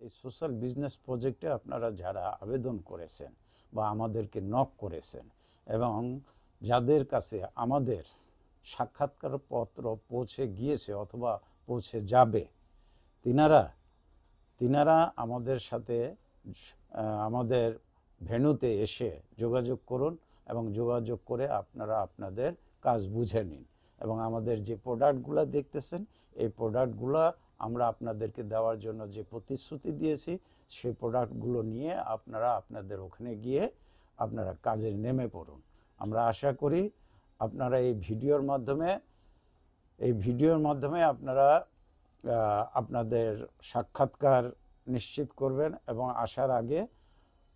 এই social business প্রজেক্টে আপনারা যারা আবেদন করেছেন বা আমাদেরকে নক করেছেন এবং যাদের কাছে আমাদের সাক্ষাৎকার পত্র পৌঁছে গিয়েছে অথবা পৌঁছে যাবে, তিনারা তিনারা আমাদের সাথে আমাদের ভেন্যুতে এসে যোগাযোগ করুন এবং যোগাযোগ করে আপনারা আপনাদের কাজ বুঝে নিন। এবং আমাদের যে প্রোডাক্টগুলো দেখতেছেন, এই প্রোডাক্টগুলো আমরা আপনাদেরকে দেওয়ার জন্য যে প্রতিশ্রুতি দিয়েছি, সেই প্রোডাক্টগুলো নিয়ে আপনারা আপনাদের ওখানে গিয়ে আপনারা কাজে নেমে পড়ুন। আমরা আশা করি আপনারা এই ভিডিওর মাধ্যমে, এই ভিডিওর মাধ্যমে আপনারা আপনাদের সাক্ষাৎকার নিশ্চিত করবেন এবং আসার আগে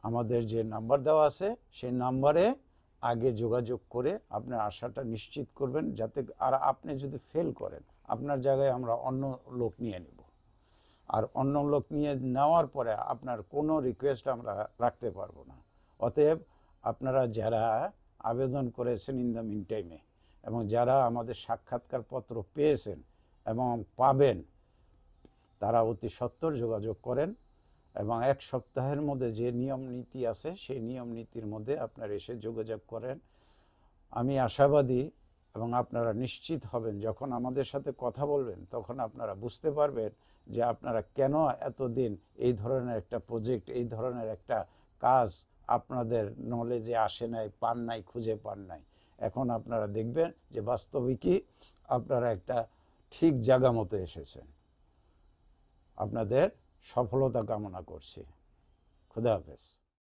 আমাদের যে নাম্বার দেওয়া আছে, সেই নাম্বারে আগে যোগাযোগ করে আপনার আশাটা নিশ্চিত করবেন যাতে আর আপনি যদি ফেল করেন, আপনার জায়গায় আমরা অন্য লোক নিয়ে নেব। আর অন্য লোক নিয়ে নেওয়ার পরে আপনার কোনো রিকোয়েস্ট আমরা রাখতে পারব না। অতএব আপনারা যারা আবেদন করেছেন ইন দ্য মিন টাইমে এবং যারা আমাদের সাক্ষাৎকার পত্র পেয়েছেন এবং পাবেন, তারা অতি সত্বর যোগাযোগ করেন। এবং এক সপ্তাহের মধ্যে যে নিয়ম নীতি আছে, সেই নিয়ম নীতির মধ্যে আপনারা এসে যোগাযোগ করেন। আমি আশাবাদী এবং আপনারা নিশ্চিত হবেন, যখন আমাদের সাথে কথা বলবেন, তখন আপনারা বুঝতে পারবেন যে আপনারা কেন এতদিন এই ধরনের একটা প্রজেক্ট এই ধরনের একটা কাজ আপনাদের নলেজে আসে নাই, পান নাই, খুঁজে পান নাই। এখন আপনারা দেখবেন যে বাস্তবিকই আপনারা একটা ঠিক জায়গা মতো এসেছেন। আপনাদের সফলতা কামনা করছি। খুদা হাফেজ।